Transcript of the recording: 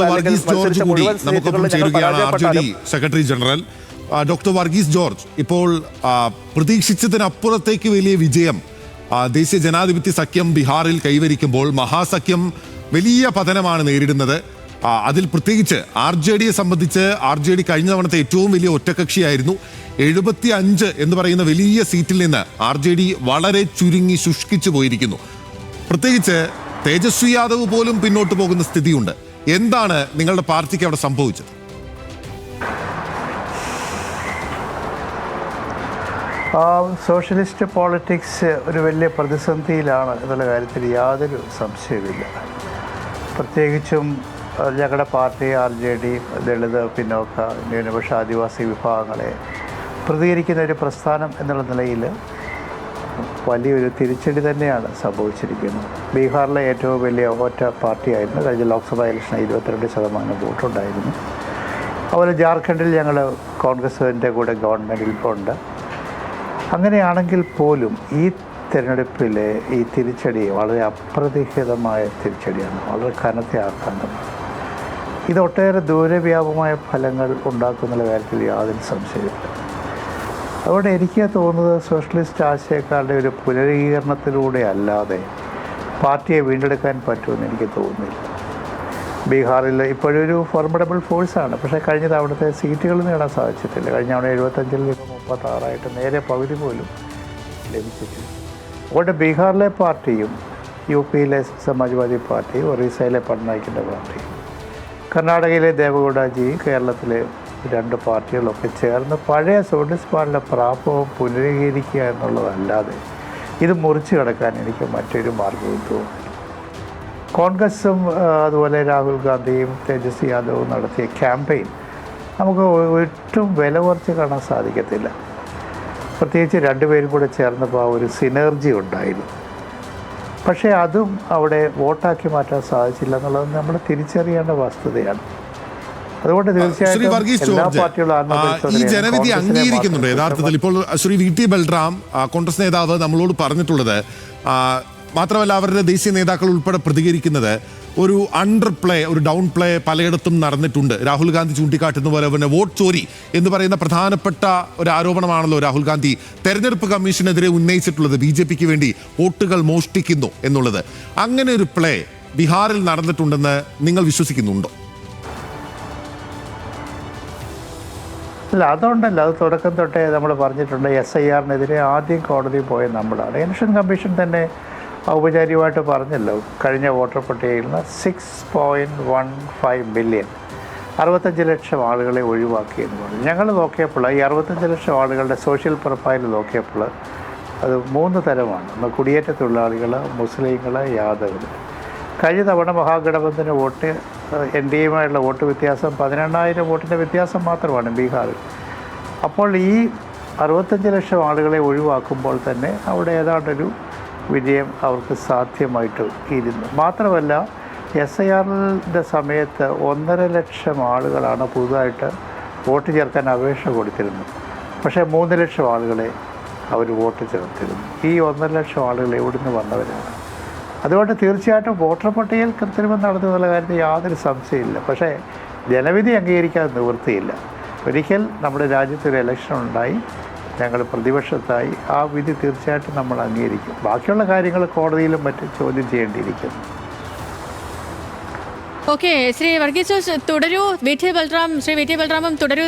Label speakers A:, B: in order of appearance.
A: Varghese George കൂടി നമുക്കൊപ്പം ചേരുകയാണ് R J D secretary general. Doctor Varghese George ഇപ്പോൾ പ്രതീക്ഷിച്ചതിനപ്പുറത്തേക്ക് വലിയ വിജയം. ദേശീയ ജനാധിപത്യ സഖ്യം ബീഹാറിൽ കൈവരിക്കുമ്പോൾ മഹാസഖ്യം വലിയ പതനമാണ് നേരിടുന്നത്. അതിൽ പ്രത്യേകിച്ച് ആർ ജെ ഡിയെ സംബന്ധിച്ച് ആർ ജെ ഡി കഴിഞ്ഞ തവണത്തെ ഏറ്റവും വലിയ ഒറ്റകക്ഷിയായിരുന്നു. എഴുപത്തി അഞ്ച് എന്ന് പറയുന്ന വലിയ സീറ്റിൽ നിന്ന് ആർ ജെ ഡി വളരെ ചുരുങ്ങി ശുഷ്കിച്ചു പോയിരിക്കുന്നു. പ്രത്യേകിച്ച് തേജസ്വി യാദവ് പോലും പിന്നോട്ട് പോകുന്ന സ്ഥിതിയുണ്ട്. എന്താണ് നിങ്ങളുടെ പാർട്ടിക്ക് അവിടെ സംഭവിച്ചത്?
B: സോഷ്യലിസ്റ്റ് പോളിറ്റിക്സ് ഒരു വലിയ പ്രതിസന്ധിയിലാണ് എന്നുള്ള കാര്യത്തിൽ യാതൊരു സംശയവുമില്ല. പ്രത്യേകിച്ചും ഞങ്ങളുടെ party R J D Dalit പിന്നോക്ക ന്യൂനപക്ഷ ആദിവാസി വിഭാഗങ്ങളെ പ്രതികരിക്കുന്ന ഒരു പ്രസ്ഥാനം എന്നുള്ള നിലയിൽ വലിയൊരു തിരിച്ചടി തന്നെയാണ് സംഭവിച്ചിരിക്കുന്നത്. ബീഹാറിലെ ഏറ്റവും വലിയ ഒറ്റ പാർട്ടിയായിരുന്നു കഴിഞ്ഞ ലോക്സഭാ ഇലക്ഷന് ഇരുപത്തിരണ്ട് ശതമാനം വോട്ടുണ്ടായിരുന്നു. അതുപോലെ ജാർഖണ്ഡിൽ ഞങ്ങൾ കോൺഗ്രസിന്റെ കൂടെ ഗവൺമെന്റിൽ ഉണ്ട്. അങ്ങനെയാണെങ്കിൽ പോലും ഈ തിരഞ്ഞെടുപ്പിലെ ഈ തിരിച്ചടി വളരെ അപ്രതീക്ഷിതമായ തിരിച്ചടിയാണ്. വളരെ കനത്ത ആക്രമണമാണ് ഇത് ഒട്ടേറെ ദൂരവ്യാപകമായ ഫലങ്ങൾ ഉണ്ടാക്കുന്നുള്ള കാര്യത്തിൽ യാതൊരു സംശയമില്ല അതുകൊണ്ട് എനിക്ക് തോന്നുന്നത് സോഷ്യലിസ്റ്റ് ആശയക്കാരുടെ ഒരു പുനരീകരണത്തിലൂടെ അല്ലാതെ പാർട്ടിയെ വീണ്ടെടുക്കാൻ പറ്റുമെന്ന് എനിക്ക് തോന്നുന്നില്ല. ബീഹാറിൽ ഇപ്പോഴൊരു ഫോർമഡബിൾ ഫോഴ്സാണ് പക്ഷേ കഴിഞ്ഞ തവണത്തെ സീറ്റുകൾ നേടാൻ സാധിച്ചിട്ടില്ല. കഴിഞ്ഞ തവണ എഴുപത്തഞ്ചിൽ നിന്ന് മുപ്പത്താറായിട്ട് നേരെ പകുതി പോലും ലഭിച്ചിട്ടില്ല. അതുകൊണ്ട് ബീഹാറിലെ പാർട്ടിയും യു പിയിലെ സമാജ്വാദി പാർട്ടി ഒറീസയിലെ പട്നായിക്കിന്റെ പാർട്ടി കർണാടകയിലെ ദേവഗൗഡജി കേരളത്തിലെ രണ്ട് പാർട്ടികളൊക്കെ ചേർന്ന് പഴയ സോഷ്യലിസ്റ്റ് പാർട്ടിയുടെ പ്രാപവും പുനരുദ്ധീകരിക്കുക എന്നുള്ളതല്ലാതെ ഇത് മുറിച്ചു കിടക്കാൻ എനിക്ക് മറ്റൊരു മാർഗവും തോന്നി കോൺഗ്രസും അതുപോലെ രാഹുൽ ഗാന്ധിയും തേജസ്വി യാദവും നടത്തിയ ക്യാമ്പയിൻ നമുക്ക് ഒട്ടും വില കുറച്ച് കാണാൻ സാധിക്കത്തില്ല. പ്രത്യേകിച്ച് രണ്ടുപേരും കൂടെ ചേർന്നപ്പോൾ ആ ഒരു സിനർജി ഉണ്ടായിരുന്നു. പക്ഷേ അതും അവിടെ വോട്ടാക്കി മാറ്റാൻ സാധിച്ചില്ല എന്നുള്ളത് നമ്മൾ തിരിച്ചറിയേണ്ട വസ്തുതയാണ്. അതുകൊണ്ട്
A: ശ്രീ
B: തീർച്ചയായിട്ടും
A: ഈ ജനവിധി അംഗീകരിക്കുന്നുണ്ട് യഥാർത്ഥത്തിൽ. ഇപ്പോൾ ശ്രീ വി ടി ബൽറാം കോൺഗ്രസ് നേതാവ് നമ്മളോട് പറഞ്ഞിട്ടുള്ളത് മാത്രമല്ല അവരുടെ ദേശീയ നേതാക്കൾ ഉൾപ്പെടെ പ്രതികരിക്കുന്നത് ഒരു അണ്ടർ പ്ലേ ഒരു ഡൗൺ പ്ലേ പലയിടത്തും നടന്നിട്ടുണ്ട്. രാഹുൽ ഗാന്ധി ചൂണ്ടിക്കാട്ടുന്ന പോലെ പിന്നെ വോട്ട് ചോരി എന്ന് പറയുന്ന പ്രധാനപ്പെട്ട ഒരു ആരോപണമാണല്ലോ രാഹുൽ ഗാന്ധി തെരഞ്ഞെടുപ്പ് കമ്മീഷനെതിരെ ഉന്നയിച്ചിട്ടുള്ളത്. ബി ജെ പിക്ക് വേണ്ടി വോട്ടുകൾ മോഷ്ടിക്കുന്നു എന്നുള്ളത്. അങ്ങനെ ഒരു പ്ലേ ബീഹാറിൽ നടന്നിട്ടുണ്ടെന്ന് നിങ്ങൾ വിശ്വസിക്കുന്നുണ്ടോ?
B: അല്ല അതുകൊണ്ടല്ല അത് തുടക്കം തൊട്ടേ നമ്മൾ പറഞ്ഞിട്ടുണ്ട് എസ് ഐ ആറിനെതിരെ ആദ്യം കോടതി പോയ നമ്മളാണ്. ഇലക്ഷൻ കമ്മീഷൻ തന്നെ ഔപചാരികമായിട്ട് പറഞ്ഞല്ലോ കഴിഞ്ഞ വോട്ടർ പട്ടികയിൽ നിന്ന് six point one five million അറുപത്തഞ്ച് ലക്ഷം ആളുകളെ ഒഴിവാക്കി എന്ന് പറഞ്ഞു. ഞങ്ങൾ നോക്കിയപ്പോൾ ഈ അറുപത്തഞ്ച് ലക്ഷം ആളുകളുടെ സോഷ്യൽ പ്രൊഫൈൽ നോക്കിയപ്പോൾ അത് മൂന്ന് തരമാണ്. ഒന്ന് കുടിയേറ്റ തൊഴിലാളികൾ മുസ്ലിങ്ങൾ യാദവർ കഴിഞ്ഞ തവണ മഹാഗഠബന്ധന വോട്ട് എൻ ഡി എയുമായുള്ള വോട്ട് വ്യത്യാസം പതിനെണ്ണായിരം വോട്ടിന്റെ വ്യത്യാസം മാത്രമാണ് ബീഹാറിൽ. അപ്പോൾ ഈ അറുപത്തഞ്ച് ലക്ഷം ആളുകളെ ഒഴിവാക്കുമ്പോൾ തന്നെ അവിടെ ഏതാണ്ടൊരു വിജയം അവർക്ക് സാധ്യമായിട്ട് ഇരുന്നു. മാത്രമല്ല എസ് ഐ ആറിന്റെ സമയത്ത് ഒന്നര ലക്ഷം ആളുകളാണ് പുതുതായിട്ട് വോട്ട് ചേർക്കാൻ അപേക്ഷ കൊടുത്തിരുന്നത്. പക്ഷേ മൂന്ന് ലക്ഷം ആളുകളെ അവർ വോട്ട് ചേർത്തിരുന്നു. ഈ ഒന്നര ലക്ഷം ആളുകൾ എവിടുന്ന് വന്നവരാണ്? അതുകൊണ്ട് തീർച്ചയായിട്ടും വോട്ടർ പട്ടികയിൽ കൃത്രിമം നടന്നു എന്നുള്ള കാര്യത്തിൽ യാതൊരു സംശയമില്ല പക്ഷേ ജനവിധി അംഗീകരിക്കാൻ നിവൃത്തിയില്ല. ഒരിക്കൽ നമ്മുടെ രാജ്യത്തൊരു ഇലക്ഷൻ ഉണ്ടായി. ഞങ്ങൾ പ്രതിപക്ഷത്തായി. ആ വിധി തീർച്ചയായിട്ടും നമ്മൾ അംഗീകരിക്കും. ബാക്കിയുള്ള കാര്യങ്ങൾ കോടതിയിലും മറ്റും ചോദ്യം ചെയ്യേണ്ടിയിരിക്കുന്നു.
C: Okay Shri Varghese തുടരൂ. V T Balram Shri V T ബൽറാമും തുടരൂ.